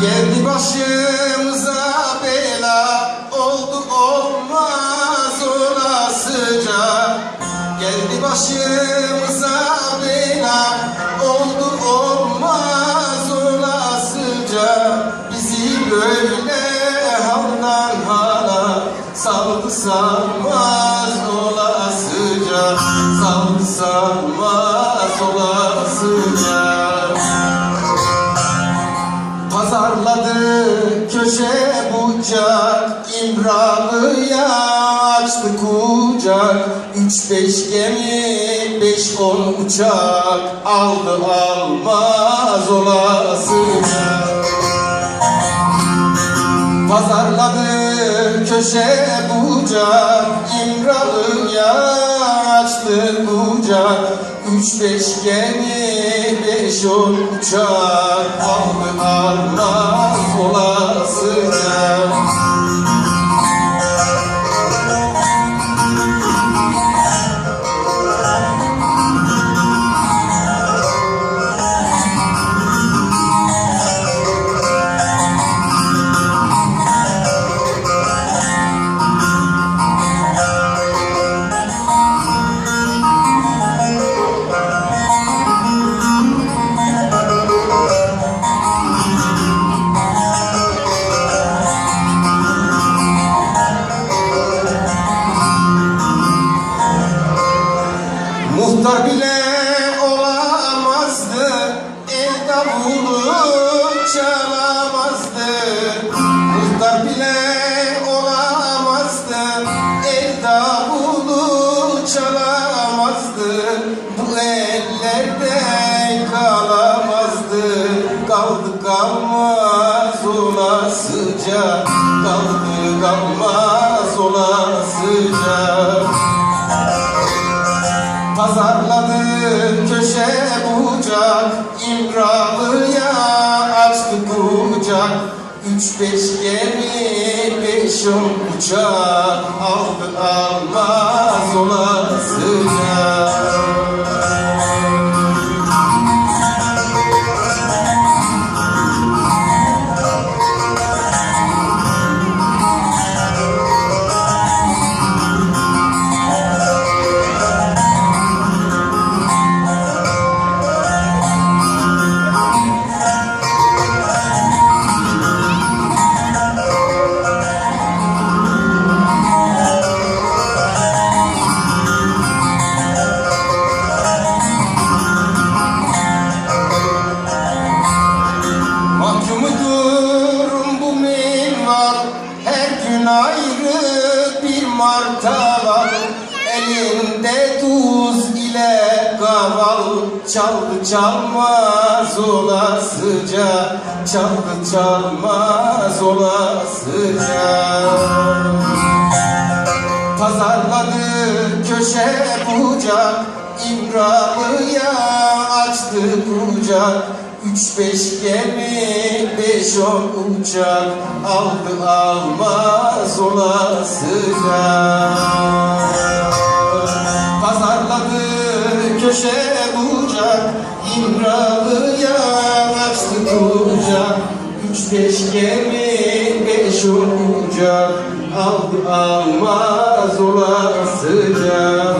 Geldi başımıza bela oldu olmaz olasıca Geldi başımıza bela oldu olmaz olasıca Bizi böyle haldan hala saldı sarmaz olasıca Saldı sarmaz olasıca köşe bucak İmralı'ya açtı kucak. Üç beş gemi beş on uçak Aldı almaz olasıca Pazarladı köşe bucak İmralı'ya açtı kucak Üç beş gemi beş uçak. Aldı almaz olasıca Muhtar bile olamazdı. El davulu çalamazdı. Muhtar bile olamazdı. El davulu çalamazdı. Bu ellerde kalamazdı. Kaldı kalmaz olasıca. Kaldı kalmaz olasıca Pazarladı köşe bucak İmralı'ya açtı kucak Üç beş gemi beş on uçak Aldı almaz olasıca Mahkumudur martaval Elinde tuz ile kaval. Çaldı çalmaz olasıca Çaldı çalmaz olasıca. Pazarladı köşe bucak İmralı'ya açtı kucak. Üç beş gemi on uçak Aldı almaz olasıca Pazarladı köşe bucak İmralı'ya açtı kucak Üç beş gemi beş uçak Aldı almaz olasıca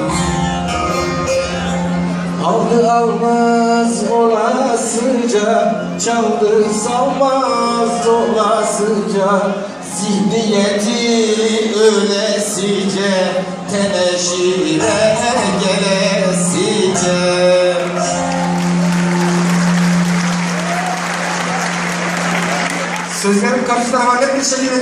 Aldı almaz olasıca Çaldı salmaz olasıca Zihniyeti öylesice Teneşire gelesice Sözlerim karşısında hamanet bir şekilde.